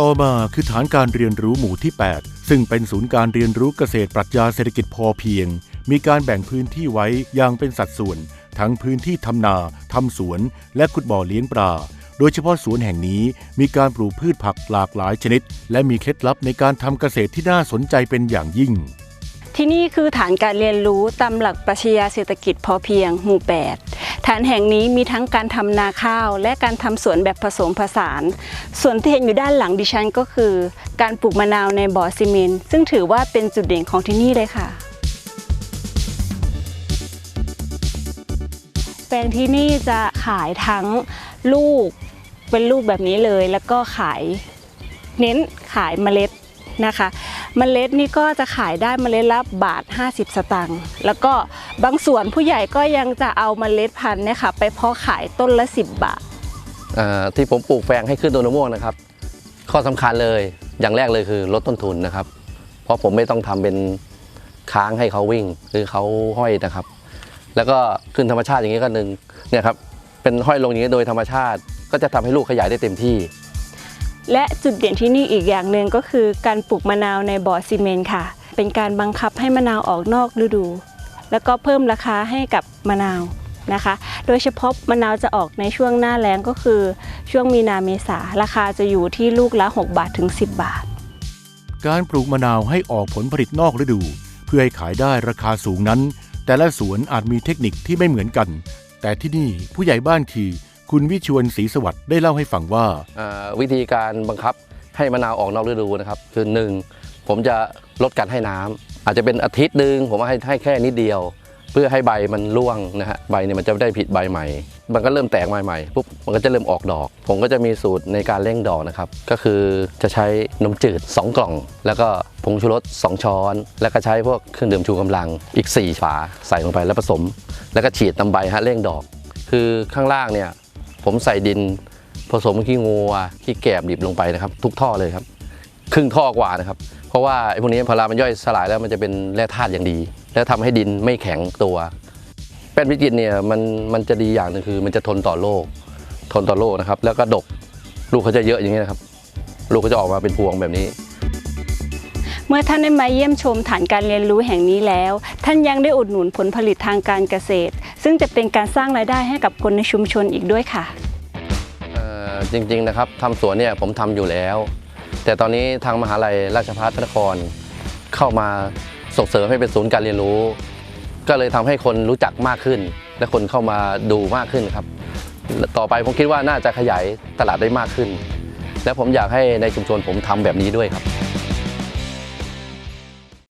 ต่อมาคือฐานการเรียนรู้หมู่ที่ 8 ซึ่งเป็นศูนย์การเรียนรู้เกษตรปรัชญาเศรษฐกิจพอเพียง มีการแบ่งพื้นที่ไว้อย่างเป็นสัดส่วน ทั้งพื้นที่ทำนาทำสวน และขุดบ่อเลี้ยงปลาโดยเฉพาะสวนแห่งนี้มีการปลูกพืชผักหลากหลายชนิด และมีเคล็ดลับในการทำเกษตรที่น่าสนใจเป็นอย่างยิ่ง ที่นี่คือฐานการเรียนรู้ตามหลักปรัชญาเศรษฐกิจพอเพียง หมู่ 8 ฐานแห่งนี้มีทั้งการทำนาข้าว และการทำสวนแบบผสมผสาน ส่วนที่เห็นอยู่ด้านหลังดิฉันก็คือ การปลูกมะนาวในบ่อซีเมนต์ซึ่งถือว่าเป็นจุดเด่นของที่นี่เลยค่ะ แปลงที่นี่จะขายทั้งลูกเป็นลูกแบบนี้เลย แล้วก็ขายเน้นขายเมล็ดนะคะ เมล็ดนี่ก็จะขายได้เมล็ดละบาท 50 สตางค์แล้วก็บางส่วนผู้ใหญ่ก็ยังจะเอาเมล็ดพันธุ์เนี่ยค่ะไปเพาะขายต้นละ 10 บาท อ่าที่ผมปลูกแฟงให้ขึ้นต้นมะม่วงนะครับ ข้อสำคัญเลยอย่างแรกเลยคือลดต้นทุนนะครับ เพราะผมไม่ต้องทำเป็นค้างให้เขาวิ่ง หรือเขาห้อยนะครับ แล้วก็ขึ้นธรรมชาติอย่างนี้ก็หนึ่งเนี่ยครับเป็นห้อยลงอย่างนี้โดยธรรมชาติก็จะทำให้ลูกขยายได้เต็มที่ และจุดเด่นที่นี่อีกอย่างหนึ่งก็คือการปลูกมะนาวในบ่อซีเมนต์ค่ะ เป็นการบังคับให้มะนาวออกนอกฤดู แล้วก็เพิ่มราคาให้กับมะนาวนะคะ โดยเฉพาะมะนาวจะออกในช่วงหน้าแล้งก็คือ ช่วงมีนาเมษาราคาจะอยู่ที่ลูกละ 6 บาทถึง 10 บาท การปลูกมะนาวให้ออกผลผลิตนอกฤดู เพื่อให้ขายได้ราคาสูงนั้น แต่ละสวนอาจมีเทคนิคที่ไม่เหมือนกัน แต่ที่นี่ผู้ใหญ่บ้านคือ คุณวิชวลศรีสวัสดิ์ได้เล่าให้ฟังว่า อ่าวิธีการบังคับให้มะนาวออกนอกฤดูนะครับ คือหนึ่งผมจะลดการให้น้ำอาจจะเป็นอาทิตย์หนึ่งผมให้ให้แค่นิดเดียว เพื่อให้ใบมันร่วงนะฮะใบเนี่ยมันจะไม่ได้ผิดใบใหม่ มันก็เริ่มแตกใบใหม่ปุ๊บมันก็จะเริ่มออกดอก ผมก็จะมีสูตรในการเร่งดอกนะครับ ก็คือจะใช้นมจืด 2 กล่อง แล้วก็ผงชูรส2 ช้อน แล้วก็ใช้พวกเครื่องดื่มชูกำลังอีก 4 ฝาใส่ลงไปแล้วผสม แล้วก็ฉีดตำใบฮะเร่งดอก คือข้างล่างเนี่ย ผมใส่ดินผสมขี้งัวขี้แกบดิบลงไปนะครับ ทุกท่อเลยครับ ครึ่งท่อกว่านะครับ เพราะว่าไอ้พวกนี้พอเวลามันย่อยสลายแล้วมันจะเป็นแร่ธาตุอย่างดี แล้วทำให้ดินไม่แข็งตัว แป้นพิจิตเนี่ยมันมันจะดีอย่างหนึงคือ มันจะทนต่อโรคทนต่อโรคนะครับ แล้วก็ดกลูกเขาจะเยอะอย่างนี้นะครับ ลูกก็จะออกมาเป็นพวงแบบนี้ มื่อท่านได้มาเยี่ยมชมฐานการเรียนรู้แห่งนี้แล้ว ท่านยังได้อุดหนุนผลผลิตทางการเกษตร ซึ่งจะเป็นการสร้างรายได้ให้กับคนในชุมชนอีกด้วยค่ะเออจริงๆนะครับทำสวนเนี่ยผมทำอยู่แล้ว แต่ตอนนี้ทางมหาลัยราชภัฏพระนคร เข้ามาส่งเสริมให้เป็นศูนย์การเรียนรู้ ก็เลยทำให้คนรู้จักมากขึ้น และคนเข้ามาดูมากขึ้นครับ ต่อไปผมคิดว่าน่าจะขยายตลาดได้มากขึ้น และผมอยากให้ในชุมชนผมทำแบบนี้ด้วยครับ